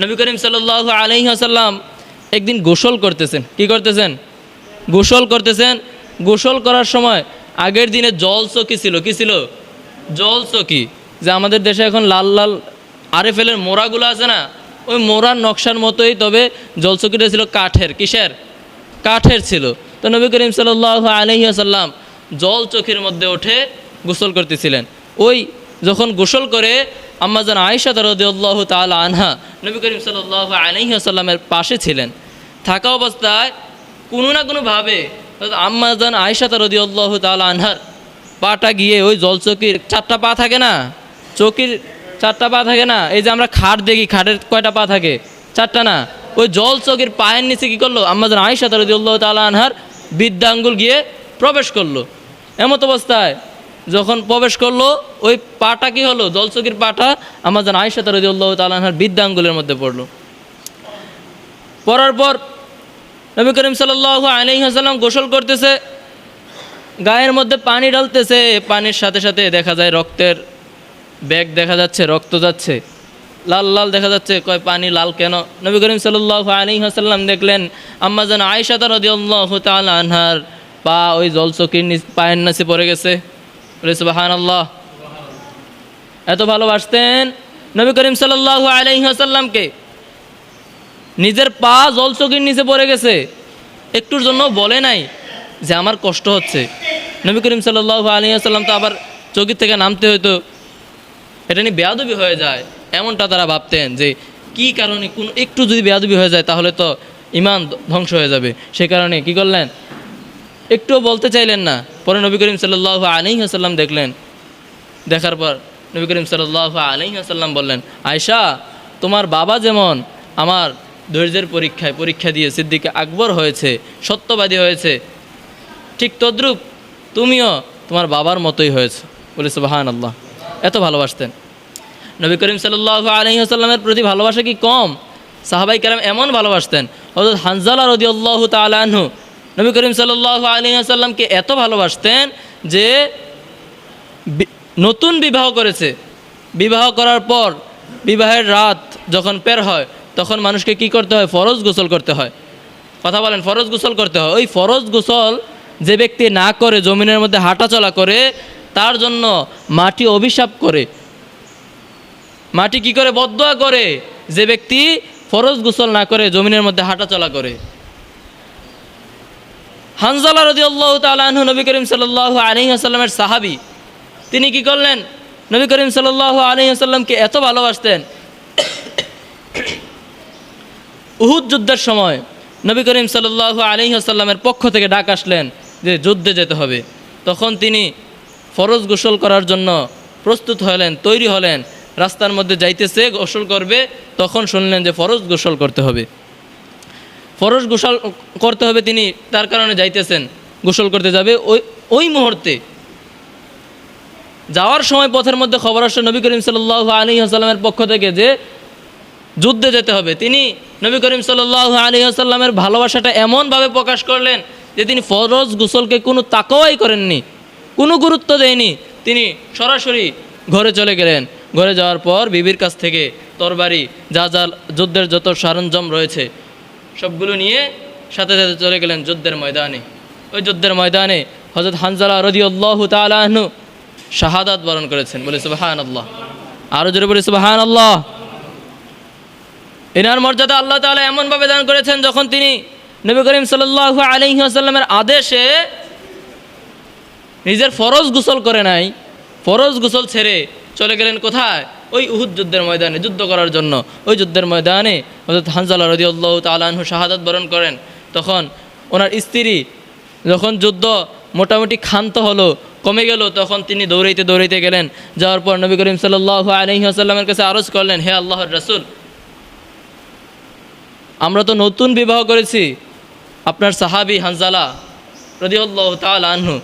নবী করিম সাল্লাহ আলহি আসাল্লাম একদিন গোসল করতেছেন। কি করতেছেন? গোসল করতেছেন। গোসল করার সময় আগের দিনে জল চকি ছিল। কি ছিল? জল চকি। যে আমাদের দেশে এখন লাল লাল আরএফএলের মোড়াগুলো আছে না, ওই মোড়ার নকশার মতোই তবে জলচকিটা ছিল কাঠের। কিসের? কাঠের ছিল। তো নবী করিম সাল্লাহ আলহি আসাল্লাম জল চোখের মধ্যে ওঠে গোসল করতেছিলেন। ওই যখন গোসল করে আম্মাজান আয়েশা রদিউল্লাহ তাল আনহা নবী করিম সাল্লাহ আলহি আসাল্লামের পাশে ছিলেন। থাকা অবস্থায় কোনো না কোনোভাবে আম্মাজান আয়েশা রদিউল্লাহ তাল আনহার পাটা গিয়ে ওই জল চকির চারটা পা থাকে না? চকির চারটা পা থাকে না? এই যে আমরা খাট দেখি, খাটের কয়টা পা থাকে? চারটা না। ওই জল চকির পায়ের নিচে কী করল? আমাদের আয়সা রদিউল্লাহ তালা আনহার বিদ্যাঙ্গুল গিয়ে প্রবেশ করল। এমত অবস্থায় যখন প্রবেশ করল, ওই পাটা কি হলো? জলচকির পাটা আমাদের আয়সা রদিউল্লাহ তালা আনহার বিদ্যাঙ্গুলের মধ্যে পড়ল। পড়ার পর নবী করিম সাল্লাহ আলহিহাসাল্লাম গোসল করতেছে, গায়ের মধ্যে পানি ঢালতেছে, পানির সাথে সাথে দেখা যায় রক্তের ব্যাগ দেখা যাচ্ছে, রক্ত যাচ্ছে, লাল লাল দেখা যাচ্ছে, কয় পানি লাল কেন? নবী করিম সাল্লাহ আলী হাসাল্লাম দেখলেন আম্মাজান আয়সা তার তাল আনহার পা ওই জলচকির পায়ের নাচে পড়ে গেছে। বলে সুবাহান আল্লাহ এত ভালোবাসতেন নবী করিম সাল্লাহ আলী হাসাল্লামকে নিজের পা জল জলচকির নিচে পড়ে গেছে। একটুর জন্য বলে নাই যে আমার কষ্ট হচ্ছে। নবী করিম সাল্লাহ আলী আসাল্লাম তো আবার চকির থেকে নামতে হয়তো এটা নিয়ে বেয়াদবি হয়ে যায়। এমনটা তারা ভাবতেন যে কি কারণে কোন একটু যদি বেয়াদবি হয়ে যায় তাহলে তো ইমান ধ্বংস হয়ে যাবে। সেই কারণে কি করলেন? একটুও বলতে চাইলেন না। পরে নবী করিম সাল্লাহ আসাল্লাম দেখলেন। দেখার পর নবী করিম সাল্লাহ আসাল্লাম বললেন, আয়শা, তোমার বাবা যেমন আমার ধৈর্যের পরীক্ষায় পরীক্ষা দিয়ে সিদ্দিকে আকবর হয়েছে, সত্যবাদী হয়েছে, ঠিক তদ্রূপ তুমিও তোমার বাবার মতোই হয়েছে। বলে সুবাহান আল্লাহ এত ভালোবাসতেন। নবী করিম সাল্লাহ আলহিহাস্লামের প্রতি ভালোবাসা কি কম? সাহাবাই কালাম এমন ভালোবাসতেন। অর্থাৎ হানজালা রদি আল্লাহ তালাহু নবী করিম সাল্লাহ আলহিহাস্লামকে এত ভালোবাসতেন যে নতুন বিবাহ করেছে। বিবাহ করার পর, বিবাহের রাত যখন পের হয়, তখন মানুষকে কি করতে হয়? ফরজ গোসল করতে হয়। কথা বলেন, ফরজ গোসল করতে হয়। ওই ফরজ গোসল যে ব্যক্তি না করে, জমিনের মধ্যে হাঁটাচলা করে, তার জন্য মাটি অভিশাপ করে। মাটি কি করে? বদয়া করে। যে ব্যক্তি ফরজ গোসল না করে, জমিনের মধ্যে হাঁটাচলা করে। হানজালা রদি আল্লাহ তালু নবী করিম সাল্লাহ আলী আসাল্লামের সাহাবি। তিনি কি করলেন? নবী করিম সাল্লাহ আলী আসাল্লামকে এত ভালোবাসতেন। উহুদ যুদ্ধের সময় নবী করিম সাল্লাহ আলী আসাল্লামের পক্ষ থেকে ডাক আসলেন যে যুদ্ধে যেতে হবে। তখন তিনি ফরজ গোসল করার জন্য প্রস্তুত হলেন, তৈরি হলেন, রাস্তার মধ্যে যাইতেছে, গোসল করবে, তখন শুনলেন যে ফরজ গোসল করতে হবে। ফরজ গোসল করতে হবে তিনি, তার কারণে যাইতেছেন। গোসল করতে যাবে ওই ওই মুহূর্তে। যাওয়ার সময় পথের মধ্যে খবর আসছে নবী করিম সাল্লাহ আলী আসাল্লামের পক্ষ থেকে যে যুদ্ধে যেতে হবে। তিনি নবী করিম সাল্লাহ আলী আসাল্লামের ভালোবাসাটা এমনভাবে প্রকাশ করলেন যে তিনি ফরজ গোসলকে কোনো তাকাওয়াই করেননি, কোনো গুরুত্ব দেয়নি। তিনি সরাসরি ঘরে চলে গেলেন। ঘরে যাওয়ার পর বিবির কাছ থেকে তরবারি, যা যা যুদ্ধের যত সরঞ্জাম রয়েছে সবগুলো নিয়ে সাথে সাথে চলে গেলেন যুদ্ধের ময়দানে। ওই যুদ্ধের ময়দানে হজরত হানজালা রদি আল্লাহ তালাহনু শাহাদাত বরণ করেছেন। বলে সুবাহান আল্লাহ আরও জোরে বলে সুবাহান আল্লাহ এনার মর্যাদা আল্লাহ তাআলা এমনভাবে দান করেছেন যখন তিনি নবী করিম সাল্লাহ আলহিহাসাল্লামের আদেশে নিজের ফরজ গোসল করে নাই, ফরজ গোসল ছেড়ে চলে গেলেন কোথায়? ওই উহুদ যুদ্ধের ময়দানে যুদ্ধ করার জন্য। ওই যুদ্ধের ময়দানে হজরত হানজালা রদি আল্লাহ তালাহু শাহাদাত বরণ করেন। তখন ওনার স্ত্রী যখন যুদ্ধ মোটামুটি ক্ষান্ত হলো, কমে গেল, তখন তিনি দৌড়াইতে দৌড়াইতে গেলেন। যাওয়ার পর নবী করিম সাল্লাহ আলহিহাসাল্লামের কাছে আরজ করলেন, হে আল্লাহর রসুল, আমরা তো নতুন বিবাহ করেছি। আপনার সাহাবি হানজালা রদিউল্লাহ তাল আনহু,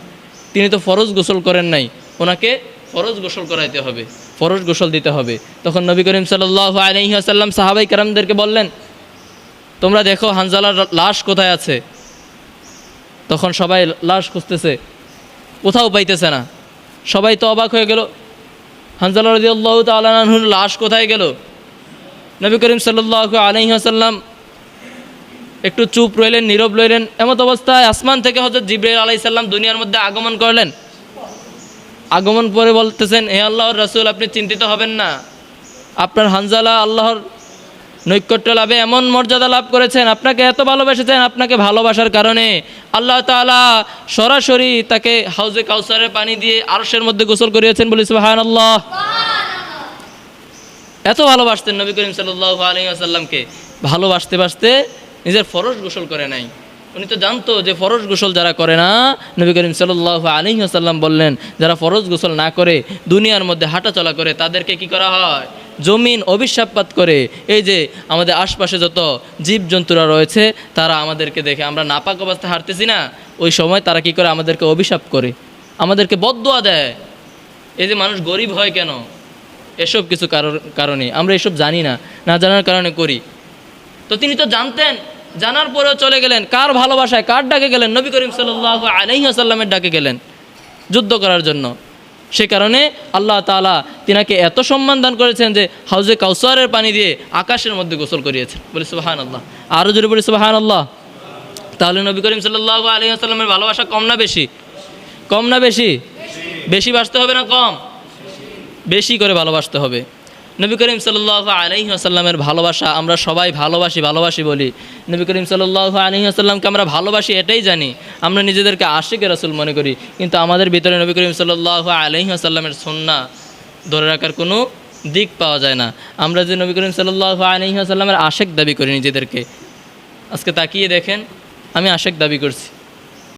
তিনি তো ফরজ গোসল করেন নাই। ওনাকে ফরজ গোসল করাইতে হবে। ফরজ গোসল দিতে হবে। তখন নবী করিম সাল্লাহ আলহি আসাল্লাম সাহাবাই কারামদেরকে বললেন, তোমরা দেখো হানজালার লাশ কোথায় আছে? তখন সবাই লাশ খুঁজতেছে, কোথাও পাইতেছে না। সবাই তো অবাক হয়ে গেল, হানজালা রদিউল্লাহ তালাহুর লাশ কোথায় গেল? নবী করিম সাল্লাহ আলহিহাসাল্লাম একটু চুপ রইলেন, নীরব রইলেন, এমত অবস্থায় আসমান থেকে হজরত জিব্রাইল আলাই সাল্লাম দুনিয়ার মধ্যে আগমন করলেন। আগমন পরে বলতেছেন, হে আল্লাহর রাসূল, আপনি চিন্তিত হবেন না। আপনার হানজালা আল্লাহর নৈকট্য লাভে এমন মর্যাদা লাভ করেছেন, আপনাকে এত ভালোবেসেছেন, আপনাকে ভালোবাসার কারণে। আল্লাহ তাআলা সরাসরি তাকে হাউজে কাউসারের পানি দিয়ে আরসের মধ্যে গোসল করিয়েছেন বলি সুবাহান আল্লাহ এত ভালোবাসতেন নবী করিম সাল্লাহ আলী ভালোবাসতে বাসতে নিজের ফরজ গোসল করে নাই। উনি তো জানতো যে ফরজ গোসল যারা করে না, নবী করিম সাল্লাহ আলী আসাল্লাম বললেন, যারা ফরজ গোসল না করে, দুনিয়ার মধ্যে হাঁটাচলা করে, তাদেরকে কি করা হয়? জমিন অভিশাপপাত করে। এই যে আমাদের আশপাশে যত জীবজন্তুরা রয়েছে, তারা আমাদেরকে দেখে, আমরা নাপাক অবস্থা হারতেছি না, ওই সময় তারা কি করে? আমাদেরকে অভিশাপ করে, আমাদেরকে বদদোয়া দেয়। এই যে মানুষ গরিব হয় কেন? এসব কিছু কারণে। আমরা এসব জানি না না জানার কারণে করি। তো তিনি তো জানতেন জানার পরেও চলে গেলেন। কার ভালোবাসায়? কার ডাকে গেলেন? নবী করিম সাল্লাহ আলহিহাসাল্লামের ডাকে গেলেন যুদ্ধ করার জন্য। সে কারণে আল্লাহ তাআলা তিনাকে এত সম্মান দান করেছেন যে হাউজে কাউসারের পানি দিয়ে আকাশের মধ্যে গোসল করিয়েছেন। বলি সুবাহান আল্লাহ আরও জোরে বলি সুবাহান আল্লাহ তাহলে নবী করিম সাল্লাহ আলী আসাল্লামের ভালোবাসা কম না বেশি? কম না বেশি? বেশি বাসতে হবে না কম? বেশি করে ভালোবাসতে হবে। নবী করিম সাল্লাহ আলহি আসাল্লামের ভালোবাসা আমরা সবাই ভালোবাসি ভালোবাসি বলি। নবী করিম সাল্লাহ আলহি আসাল্লামকে আমরা ভালোবাসি, এটাই জানি। আমরা নিজেদেরকে আশিকে রাসুল মনে করি। কিন্তু আমাদের ভিতরে নবী করিম সাল্লাহ আলহি আসাল্লামের সন্না ধরে রাখার কোনো দিক পাওয়া যায় না। আমরা যে নবী করিম সাল্লাহ আলহি আসাল্লামের আশেক দাবি করি নিজেদেরকে। আজকে তাকিয়ে দেখেন, আমি আশেক দাবি করছি।